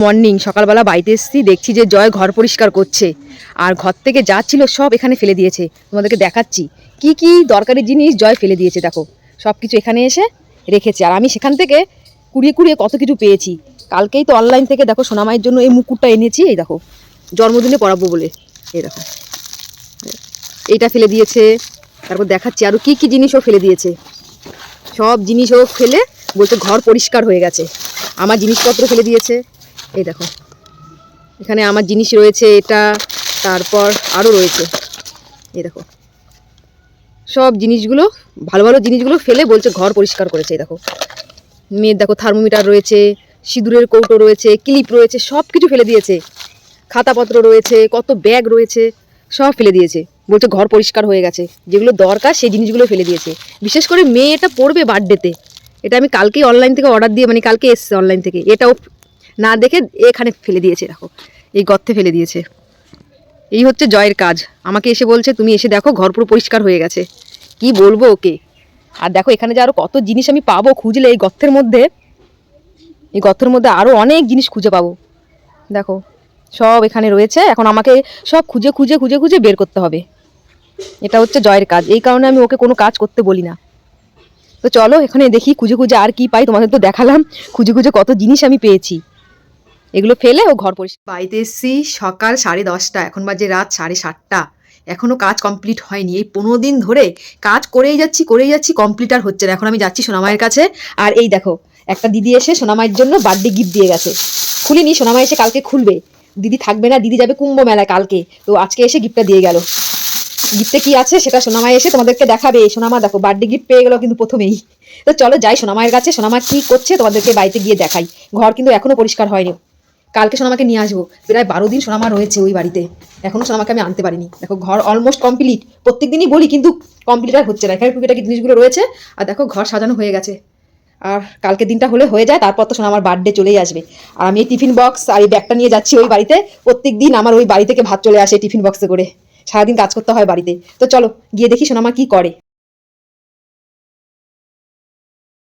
Morning সকালবেলা বাড়িতে এসেছি, দেখছি যে জয় ঘর পরিষ্কার করছে। আর ঘর থেকে যা ছিল সব এখানে ফেলে দিয়েছে। তোমাদেরকে দেখাচ্ছি। কি কি দরকারি জিনিস জয় ফেলে দিয়েছে, দেখো। সব কিছু এখানে এসে রেখেছে। আর আমি সেখান থেকে কুড়িয়ে কুড়িয়ে কত কিছু পেয়েছি। কালকেই তো অনলাইন থেকে, দেখো সোনামায়ের জন্য এই মুকুটটা এনেছি। এই দেখো, জন্মদিনে পড়াবো বলে। এই দেখো। এইটা ফেলে দিয়েছে। তারপর দেখাচ্ছি আরও কি কি জিনিসও ফেলে দিয়েছে। সব জিনিসও ফেলে বলছে ঘর পরিষ্কার হয়ে গেছে। আমার জিনিসপত্র ফেলে দিয়েছে। এই দেখো। এখানে আমার জিনিস রয়েছে, এটা, তারপর আরও রয়েছে। এই দেখো। সব জিনিসগুলো, ভালো ভালো জিনিসগুলো ফেলে বলছে, ঘর পরিষ্কার করেছে, এই দেখো। মেয়ের দেখো থার্মোমিটার রয়েছে, সিঁদুরের কৌটো রয়েছে, ক্লিপ রয়েছে সব কিছু ফেলে দিয়েছে। খাতাপত্র রয়েছে, কত ব্যাগ রয়েছে, সব ফেলে দিয়েছে। বলছে ঘর পরিষ্কার হয়ে গেছে। যেগুলো দরকার, সেই জিনিসগুলো ফেলে দিয়েছে। বিশেষ করে মেয়ে এটা পড়বে বার্থডেতে এটা আমি কালকেই অনলাইন থেকে অর্ডার দিয়ে মানে কালকে এসছে অনলাইন থেকে। এটাও না দেখে এখানে ফেলে দিয়েছে, দেখো। এই গর্তে ফেলে দিয়েছে। এই হচ্ছে জয়ের কাজ। আমাকে এসে বলছে, তুমি এসে দেখো, ঘর পুরো পরিষ্কার হয়ে গেছে। কি বলব ওকে? আর দেখো, এখানে যে আরও কত জিনিস আমি পাবো খুঁজলে এই গর্তের মধ্যে, এই গর্তের মধ্যে আরও অনেক জিনিস খুঁজে পাবো। দেখো, সব এখানে রয়েছে। এখন আমাকে সব খুঁজে খুঁজে খুঁজে খুঁজে বের করতে হবে। এটা হচ্ছে জয়ের কাজ। এই কারণে আমি ওকে কোনো কাজ করতে বলি না। তো চলো, এখানে দেখি, খুঁজে খুঁজে আর কি পাই। তোমাদের তো দেখালাম, খুঁজে খুঁজে কত জিনিস আমি পেয়েছি। এগুলো ফেলে ও ঘর পরিষ্কার বাড়িতে এসেছি সকাল সাড়ে দশটা, এখন বাজে রাত সাড়ে সাতটা। এখনও কাজ কমপ্লিট হয়নি। এই পনেরো দিন ধরে কাজ করেই যাচ্ছি করেই যাচ্ছি কমপ্লিট আর হচ্ছে না। এখন আমি যাচ্ছি সোনামায়ের কাছে। আর এই দেখো, একটা দিদি এসে সোনামায়ের জন্য বার্থডে গিফট দিয়ে গেছে। খুলিনি সোনামায় এসে কালকে খুলবে। দিদি থাকবে না, দিদি যাবে কুম্ভ মেলায় কালকে। তো আজকে এসে গিফটটা দিয়ে গেল। গিফটে কি আছে সেটা সোনামায় এসে তোমাদেরকে দেখাবে। সোনামা দেখো বার্থডে গিফট পেয়ে গেলো কিন্তু প্রথমেই। তো চলো যাই সোনামায়ের কাছে। সোনামা কি করছে তোমাদেরকে বাড়িতে গিয়ে দেখাই। ঘর কিন্তু এখনও পরিষ্কার হয়নি। কালকে সোনামাকে নিয়ে আসব। প্রায় বারো দিন সোনামা রয়েছে ওই বাড়িতে। এখনও সোনামাকে আমি আনতে পারিনি। দেখো, ঘর অলমোস্ট কমপ্লিট প্রত্যেক দিনই বলি, কিন্তু কমপ্লিট আর হচ্ছে না। এখানে টুকিটাকি জিনিসগুলো রয়েছে। আর দেখো, ঘর সাজানো হয়ে গেছে। আর কালকে দিনটা হলে হয়ে যায়, তারপর তো শোনা আমার বার্থডে চলেই আসবে। আর আমি এই টিফিন বক্স আর এই ব্যাগটা নিয়ে যাচ্ছি ওই বাড়িতে। প্রত্যেক দিন আমার ওই বাড়ি থেকে ভাত চলে আসে টিফিন বক্সে করে। সারাদিন কাজ করতে হয় বাড়িতে। তো চলো, গিয়ে দেখি সোনামা কি করে।